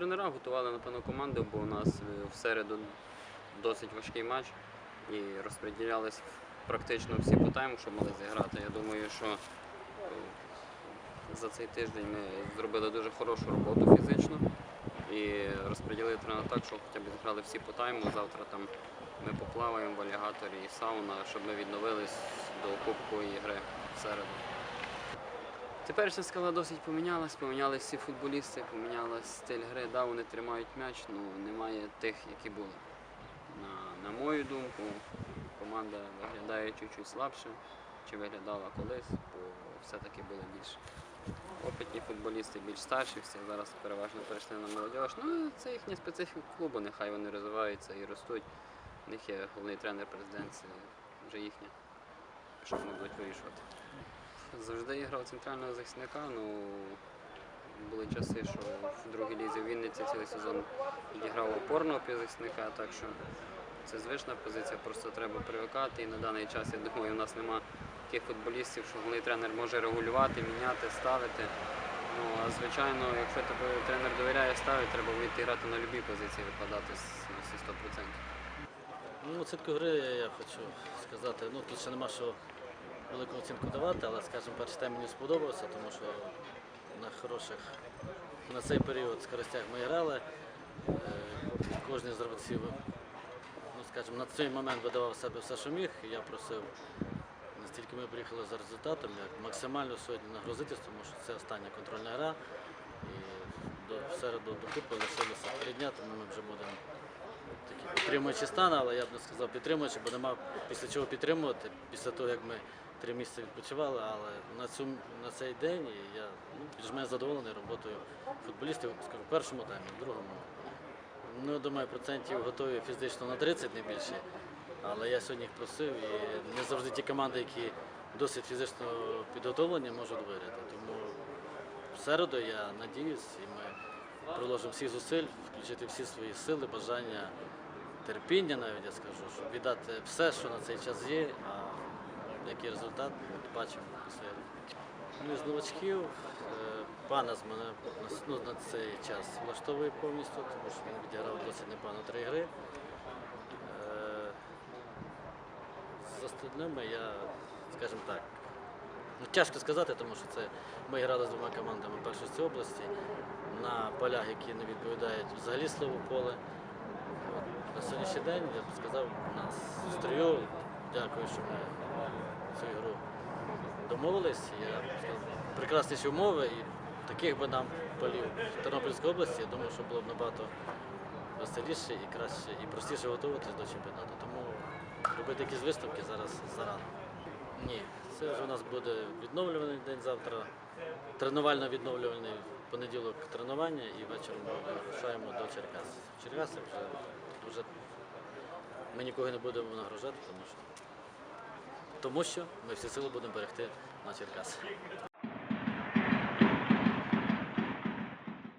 гра, готували напевно команду, бо у нас е, в середу досить важкий матч і розподілялись практично всі по тайму, щоб могли зіграти. Я думаю, що е, за цей тиждень ми зробили дуже хорошу роботу фізично і розподілили тренера так, щоб хоча б зіграли всі по тайму. Завтра там ми поплаваємо в алігаторі і сауна, щоб ми відновились до кубкової гри в середу. Теперішня скала досить помінялась, помінялись всі футболісти, помінялась стиль гри, да, вони тримають м'яч, ну немає тих, які були. На, на мою думку, команда виглядає чуть-чуть слабше, чи виглядала колись, бо все-таки були більш опитні футболісти, більш старші, всі зараз переважно перейшли на молодіж. Ну, це їхня специфіка клубу, нехай вони розвиваються і ростуть. У них є головний тренер, президент, це вже їхня, що вони будуть вирішувати. Завжди я грав центрального захисника. Ну, були часи, що в другій лізі в Вінниці цілий сезон відіграв опорного півзахисника, так що це звична позиція, просто треба привикати. І на даний час, я думаю, у нас нема таких футболістів, що головний тренер може регулювати, міняти, ставити. Ну, а звичайно, якщо тебе тренер довіряє ставити, треба вміти грати на будь-якій позиції, викладати всі 100%. Ну, оцінку гри я хочу сказати. Ну, тут ще нема що велику оцінку давати, але, скажімо, перший тайм мені сподобався, тому що на хороших на цей період скоростях ми грали. Е, Кожен з гравців, ну, скажімо, на цей момент видавав себе все, що міг. Я просив, настільки ми приїхали за результатом, як максимально сьогодні нагрузитись, тому що це остання контрольна гра. І до середу до кубку лишилося три дня, тому ми вже будемо такий підтримуючий стан, але я б не сказав підтримуючий, бо нема після чого підтримувати, після того, як ми три місяці відпочивали, але на, цю, на цей день я ну, більш-менш задоволений роботою футболістів, скажу, в першому таймі, в другому. Ну, думаю, процентів готові фізично на 30, не більше. Але я сьогодні їх просив, і не завжди ті команди, які досить фізично підготовлені, можуть виграти. Тому в середу я надіюсь, і ми приложимо всіх зусиль, включити всі свої сили, бажання, терпіння, навіть я скажу, щоб віддати все, що на цей час є. А який результат от бачимо після. Ну, з новачків е, пана з мене ну, на цей час влаштовує повністю, тому що він відіграв досить непогано три гри. Е, З остальними я, скажімо так, ну, тяжко сказати, тому що це ми грали з двома командами першості області на полях, які не відповідають взагалі слову поле. На сьогоднішній день я б сказав, нас в строю, дякую, що ми цю ігру домовились. Я сказав, прекрасніші умови і таких би нам полів в Тернопільській області, я думаю, що було б набагато веселіше і краще, і простіше готуватись до чемпіонату. Тому робити якісь виставки зараз зарано. Ні, це вже у нас буде відновлюваний день завтра, тренувально відновлюваний понеділок тренування і вечором вирушаємо до Черкас. Черкаси вже, вже ми нікого не будемо нагружати, тому що, тому що ми всі сили будемо берегти на Черкаси.